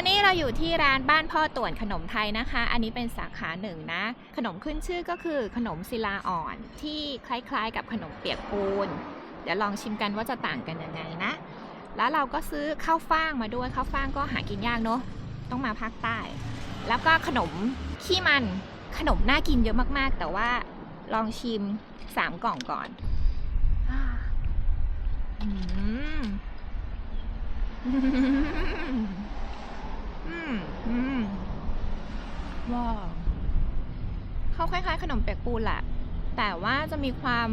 อนนี้เราอยู่ที่ร้านบ้านพ่อต่วนขนมไทยนะคะ อันนี้เป็นสาขาหนึ่งนะ ขนมขึ้นชื่อก็คือขนมศิลาอ่อนที่คล้ายๆ กับขนมเปียกปูน เดี๋ยวลองชิมกันว่าจะต่างกันยังไงนะ แล้วเราก็ซื้อข้าวฟ่างมาด้วยข้าวฟ่างก็หากินยากเนอะต้องมาภาคใต้ แล้วก็ขนมขี้มัน ขนมน่ากินเยอะมากๆ แต่ว่าลองชิมสามกล่องก่อนอืม อืมอืมว้าวเขาคล้ายๆ ข นมเปียกปูนแหละ แต่ว่าจะมีความ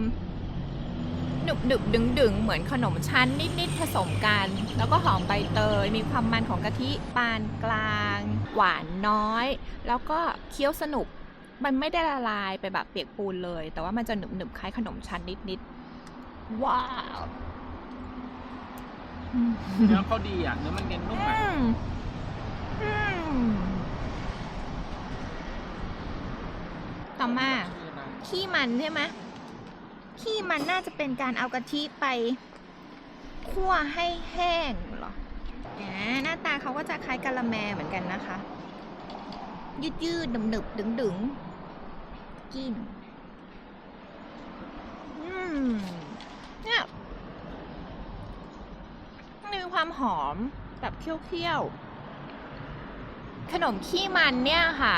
หนึบหนึบดึงดึงๆเหมือนขนมชั้นนิดๆผสมกัน แล้วก็หอมใบเตย มีความมันของกะทิปานกลาง หวานน้อย แล้วก็เคี้ยวสนุก มันไม่ได้ละลายไปแบบเปียกปูนเลย แต่ว่ามันจะหนึบหนึบๆคล้ายขนมชั้นนิดๆว้าวอืมเนื้อเขาดีอะเนื้อมันเน้นนุ่มอือะ มอืมต่อมาขี้มันใช่ไหมขี้มันน่าจะเป็นการเอากะทิไปคั่วให้แห้งเหรอหน้าตาเขาก็จะคล้ายกะละแมเหมือนกันนะคะ ยืดยืดๆหนึบหนึบดึงดึงๆกินอืมเนี่ยมีความหอมแบบเคี่ยวๆขนมขี้มันเนี่ยค่ะ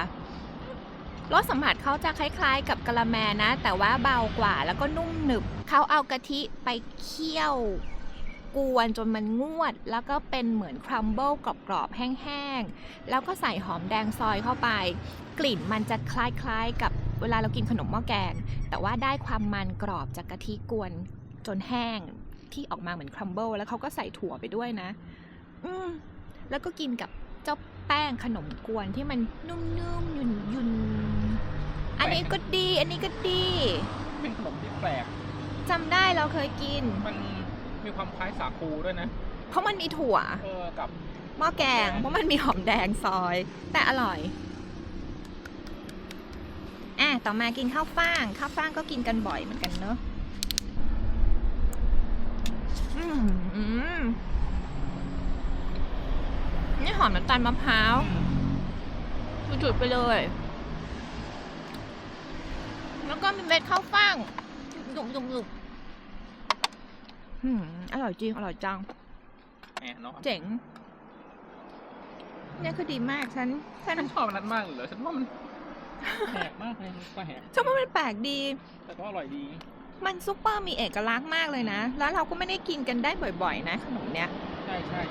รสสัมผัสเขาจะคล้ายๆ กับกะละแมนะ แต่ว่าเบากว่าแล้วก็นุ่มหนึบเขาเอากะทิไปเคี่ยว กวนจนมันงวด แล้วก็เป็นเหมือนครัมเบิลกรอบๆแห้งๆ แล้วก็ใส่หอมแดงซอยเข้าไป กลิ่นมันจะคล้ายๆ กับเวลาเรากินขนมหม้อแกง แต่ว่าได้ความมันกรอบจากกะทิกวนจนแห้งที่ออกมาเหมือนครัมเบิลแล้วเขาก็ใส่ถั่วไปด้วยนะ อืมแล้วก็กินกับ จ้าแป้งขนมกวนที่มันนุ่มๆยุ่นๆอันนี้ก็ดี อันนี้ก็ดี เป็นขนมที่แปลกจำได้เราเคยกิน มันมีความคล้ายสาคูด้วยนะ เพราะมันมีถั่วเออกับหม้อแกง เพราะมันมีหอมแดงซอย แต่อร่อยอะต่อมากินข้าวฟ่างข้าวฟ่างก็กินกันบ่อยเหมือนกันเนอะอืมอืมนี่ห อมน้ำตาลมะพร้าวจุดๆไปเลย แล้วก็มีเม็ดข้าวฟ่างหนุบๆๆอืมอร่อยจริง อร่อยจังแหมเนาะเจ๋งเนี่ยคือดีมากฉันฉันฉันชอบอันนั้นมากเลยเหรอฉันว่ามันแปลกมากเลยก็แหกชอบว่ามันแปลกดี แต่ก็อร่อยดี มันซุปเปอร์มีเอกลักษณ์มากเลยนะ แล้วเราก็ไม่ได้กินกันได้บ่อย ๆ นะขนมเนี้ย ใช่ใช่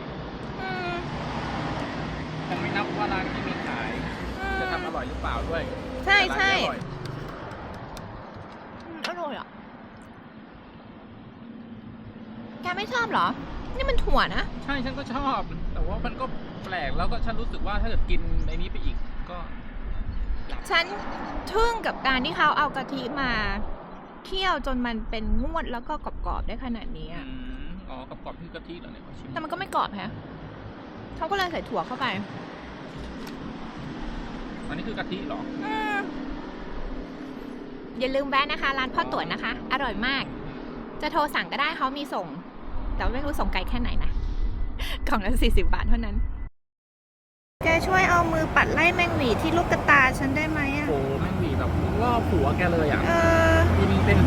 อืมยังไม่นับว่าร้านที่มีขายอืมจะทำอร่อยหรือเปล่าด้วยใช่ใช่แต่ร้านนี้อร่อยอืมอร่อยอะ แกไม่ชอบเหรอ นี่มันถั่วนะ ใช่ฉันก็ชอบ แต่ว่ามันก็แปลกแล้วก็ฉันรู้สึกว่าถ้าเกิดกินในนี้ไปอีกก็ฉันทึ่งกับการที่เขาเอากะทิมาเคี่ยวจนมันเป็นงวดแล้วก็กรอบๆได้ขนาดนี้อือะมอ๋อกับกรอบที่กะทิเหรอเนี่ยขอชิมแต่มันก็ไม่กรอบแฮะ เขาก็เลยใส่ถั่วเข้าไป อันนี้คือกะทิเหรอ อืมอย่าลืมแวะนะคะ ร้านพ่อต่วนนะคะ อร่อยมาก จะโทรสั่งก็ได้เขามีส่ง แต่ว่าไม่รู้ส่งไกลแค่ไหนนะกล่องละสี่สิบาทเท่านั้นแกช่วยเอามือปัดไล่แมงหวีที่ลูกกระตาฉันได้ไหมอะ โอ้แม่งหวีแบบรอบหัวแกเลยอะเออ มีเป็น